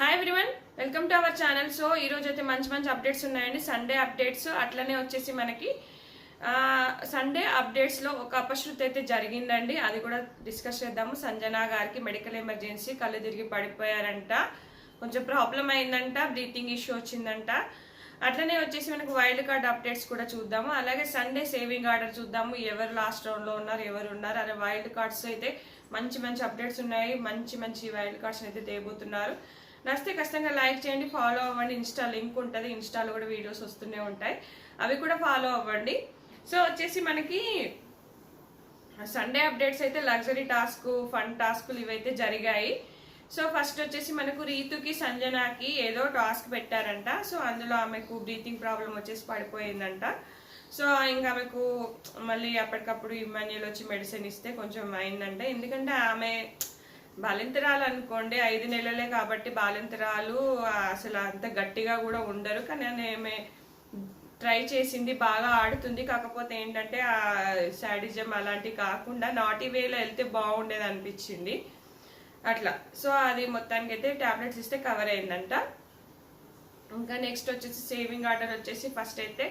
Hi everyone welcome to our channel so ఈ రోజు అయితే మంచి మంచి అప్డేట్స్ ఉన్నాయండి. సండే అప్డేట్స్ అట్లనే వచ్చేసి మనకి సండే అప్డేట్స్లో ఒక అపశృతి అయితే జరిగిందండి. అది కూడా డిస్కస్ చేద్దాము. సంజన గారికి మెడికల్ ఎమర్జెన్సీ కళ్ళు తిరిగి పడిపోయారంట. కొంచెం ప్రాబ్లం అయిందంట బ్రీతింగ్ ఇష్యూ వచ్చిందంట. అట్లనే వచ్చేసి మనకు వైల్డ్ కార్డ్ అప్డేట్స్ కూడా చూద్దాము. అలాగే సండే సేవింగ్ ఆర్డర్ చూద్దాము. ఎవరు లాస్ట్ రౌండ్లో ఉన్నారు ఎవరు ఉన్నారు. అదే వైల్డ్ కార్డ్స్ అయితే మంచి మంచి అప్డేట్స్ ఉన్నాయి. మంచి మంచి వైల్డ్ కార్డ్స్ అయితే తేబోతున్నారు. నచ్చితే ఖచ్చితంగా లైక్ చేయండి ఫాలో అవ్వండి. ఇన్స్టా లింక్ ఉంటుంది ఇన్స్టాలో కూడా వీడియోస్ వస్తూనే ఉంటాయి. అవి కూడా ఫాలో అవ్వండి. సో వచ్చేసి మనకి సండే అప్డేట్స్ అయితే లగ్జరీ టాస్క్ ఫన్ టాస్కులు ఇవైతే జరిగాయి. సో ఫస్ట్ వచ్చేసి మనకు రీతుకి సంజనాకి ఏదో టాస్క్ పెట్టారంట. సో అందులో ఆమెకు బ్రీతింగ్ ప్రాబ్లం వచ్చేసి పడిపోయిందంట. సో ఇంకా ఆమెకు మళ్ళీ అప్పటికప్పుడు ఇమాన్యుల్ వచ్చి మెడిసిన్ ఇస్తే కొంచెం అయిందంట. ఎందుకంటే ఆమె బాలింతరాలు అనుకోండి ఐదు నెలలే కాబట్టి బాలింతరాలు అసలు అంత గట్టిగా కూడా ఉండరు. కానీ ఆమె ట్రై చేసింది బాగా ఆడుతుంది. కాకపోతే ఏంటంటే ఆ శాడిజం అలాంటివి కాకుండా నాటి వేలో వెళ్తే బాగుండేది అనిపించింది. అట్లా. సో అది మొత్తానికి అయితే టాబ్లెట్స్ ఇస్తే కవర్ అయిందంట. ఇంకా నెక్స్ట్ వచ్చేసి సేవింగ్ ఆర్డర్ వచ్చేసి ఫస్ట్ అయితే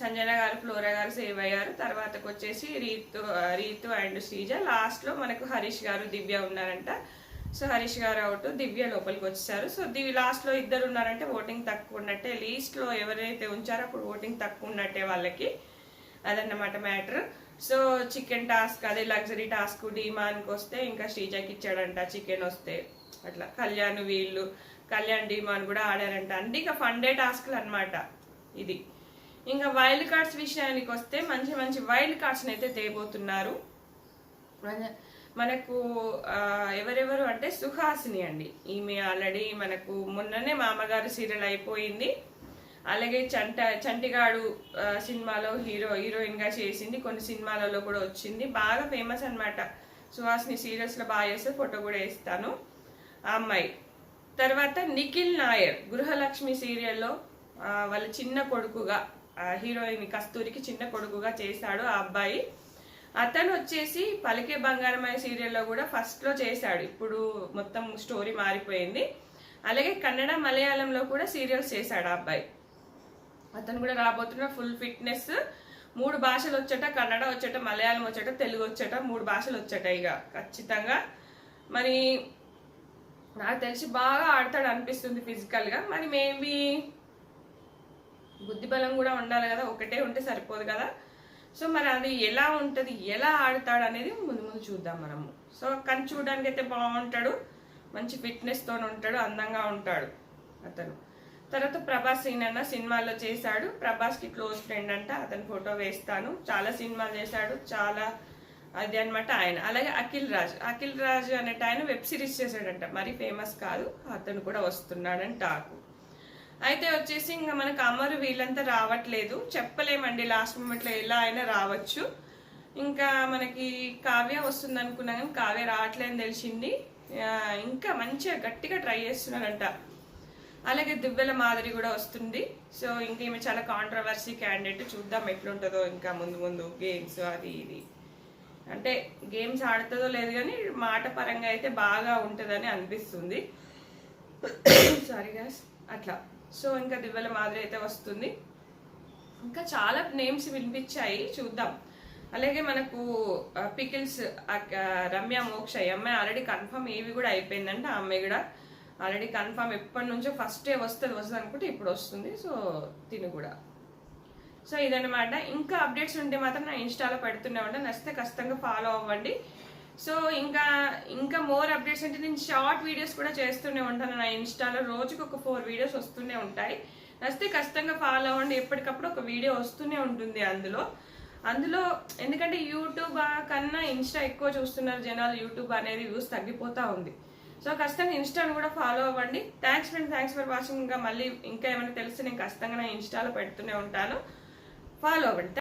సంజన గారు ఫ్లోరా గారు సేవ్ అయ్యారు. తర్వాతకు వచ్చేసి రీతు రీతు అండ్ శ్రీజ. లాస్ట్లో మనకు హరీష్ గారు దివ్య ఉన్నారంట. సో హరీష్ గారు అవుట్ దివ్య లోపలికి వచ్చేసారు సో దివ్య లాస్ట్లో ఇద్దరు ఉన్నారంటే ఓటింగ్ తక్కువ ఉన్నట్టే లీస్ట్లో ఎవరైతే ఉంచారో అప్పుడు ఓటింగ్ తక్కువ ఉన్నట్టే వాళ్ళకి. అదన్నమాట మ్యాటర్. సో చికెన్ టాస్క్ అదే లగ్జరీ టాస్క్ డిమాన్కి వస్తే ఇంకా శ్రీజాకి ఇచ్చాడంట చికెన్ వస్తే. అట్లా కళ్యాణ్ వీళ్ళు కళ్యాణ్ డిమాన్ కూడా ఆడారంట. అంటే ఇక ఫండే టాస్క్లు అనమాట ఇది. ఇంకా వైల్డ్ కార్డ్స్ విషయానికి వస్తే మంచి మంచి వైల్డ్ కార్డ్స్ని అయితే తేబోతున్నారు మనకు ఎవరెవరు అంటే సుహాసిని అండి. ఈమె ఆల్రెడీ మనకు మొన్ననే మామగారు సీరియల్ అయిపోయింది. అలాగే చంట చంటిగాడు సినిమాలో హీరో హీరోయిన్గా చేసింది. కొన్ని సినిమాలలో కూడా వచ్చింది. బాగా ఫేమస్ అన్నమాట. సుహాసిని సీరియల్స్లో బాగా చేస్తే ఫోటో కూడా వేస్తాను. ఆ అమ్మాయి. తర్వాత నిఖిల్ నాయర్ గృహలక్ష్మి సీరియల్లో వాళ్ళ చిన్న కొడుకుగా హీరోయిన్ కస్తూరికి చిన్న కొడుకుగా చేశాడు ఆ అబ్బాయి. అతను వచ్చేసి పలికే బంగారమయ సీరియల్లో కూడా ఫస్ట్లో చేశాడు. ఇప్పుడు మొత్తం స్టోరీ మారిపోయింది. అలాగే కన్నడ మలయాళంలో కూడా సీరియల్స్ చేశాడు ఆ అబ్బాయి. అతను కూడా రాబోతున్న ఫుల్ ఫిట్నెస్ మూడు భాషలు వచ్చట కన్నడ వచ్చట మలయాళం వచ్చట తెలుగు వచ్చట మూడు భాషలు వచ్చట ఇక ఖచ్చితంగా. మరి నాకు తెలిసి బాగా ఆడతాడు అనిపిస్తుంది ఫిజికల్గా మరి మేబీ బుద్ధి బలం కూడా ఉండాలి కదా ఒకటే ఉంటే సరిపోదు కదా. సో మరి అది ఎలా ఉంటుంది ఎలా ఆడతాడు అనేది ముందు ముందు చూద్దాం మనము. సో కానీ చూడడానికి అయితే బాగుంటాడు మంచి ఫిట్నెస్తో ఉంటాడు అందంగా ఉంటాడు అతను. తర్వాత ప్రభాస్ సీన్ అన్న సినిమాల్లో చేశాడు. ప్రభాస్కి క్లోజ్ ఫ్రెండ్ అంట అతని ఫోటో వేస్తాను. చాలా సినిమాలు చేశాడు చాలా అది అన్నమాట ఆయన. అలాగే అఖిల్ రాజ్. అఖిల్ రాజ్ అనేట ఆయన వెబ్ సిరీస్ చేశాడంట. మరి ఫేమస్ కాదు అతను కూడా వస్తున్నాడని టాకు అయితే వచ్చేసి ఇంకా మనకు అమరు వీళ్ళంతా రావట్లేదు. చెప్పలేమండి లాస్ట్ మూమెంట్లో ఎలా అయినా రావచ్చు. ఇంకా మనకి కావ్య వస్తుంది అనుకున్నా కానీ కావ్య రావట్లేదని తెలిసింది. ఇంకా మంచిగా గట్టిగా ట్రై చేస్తున్నారంట అలాగే దువ్వెల మాదిరి కూడా వస్తుంది. సో ఇంకా ఈమె చాలా కాంట్రవర్సీ క్యాండిడేట్ చూద్దాం ఎట్లుంటుందో ఇంకా ముందు ముందు గేమ్స్ అది ఇది. అంటే గేమ్స్ ఆడుతుందో లేదు కానీ మాట పరంగా అయితే బాగా ఉంటుందని అనిపిస్తుంది. సారీ గాస్ అట్లా. సో ఇంకా దివ్వెల మాదిరి అయితే వస్తుంది. ఇంకా చాలా నేమ్స్ వినిపించాయి చూద్దాం. అలాగే మనకు పికిల్స్ రమ్య మోక్ష ఈ అమ్మాయి ఆల్రెడీ కన్ఫర్మ్ ఏవి కూడా అయిపోయిందంటే ఆ అమ్మాయి కూడా. ఆల్రెడీ కన్ఫర్మ్ ఎప్పటి నుంచో ఫస్ట్ డే వస్తుంది వస్తుంది అనుకుంటే ఇప్పుడు వస్తుంది. సో తిను కూడా. సో ఇదన్నమాట. ఇంకా అప్డేట్స్ ఉంటే మాత్రం నా ఇన్స్టాలో పెడుతూనే ఉంటాను నచ్చితే ఖచ్చితంగా ఫాలో అవ్వండి. సో ఇంకా ఇంకా మోర్ అప్డేట్స్ అంటే నేను షార్ట్ వీడియోస్ కూడా చేస్తూనే ఉంటాను నా ఇన్స్టాలో రోజుకి ఒక ఫోర్ వీడియోస్ వస్తూనే ఉంటాయి. నచ్చితే ఖచ్చితంగా ఫాలో అవ్వండి. ఎప్పటికప్పుడు ఒక వీడియో వస్తూనే ఉంటుంది అందులో. అందులో ఎందుకంటే యూట్యూబ్ కన్నా ఇన్స్టా ఎక్కువ చూస్తున్నారు జనాలు. యూట్యూబ్ అనేది వ్యూస్ తగ్గిపోతూ ఉంది. సో ఖచ్చితంగా ఇన్స్టాను కూడా ఫాలో అవ్వండి. Thanks friend thanks for watching ఇంకా మళ్ళీ ఇంకా ఏమైనా తెలిస్తే నేను ఖచ్చితంగా నా ఇన్స్టాలో పెడుతూనే ఉంటాను. ఫాలో అవ్వండి.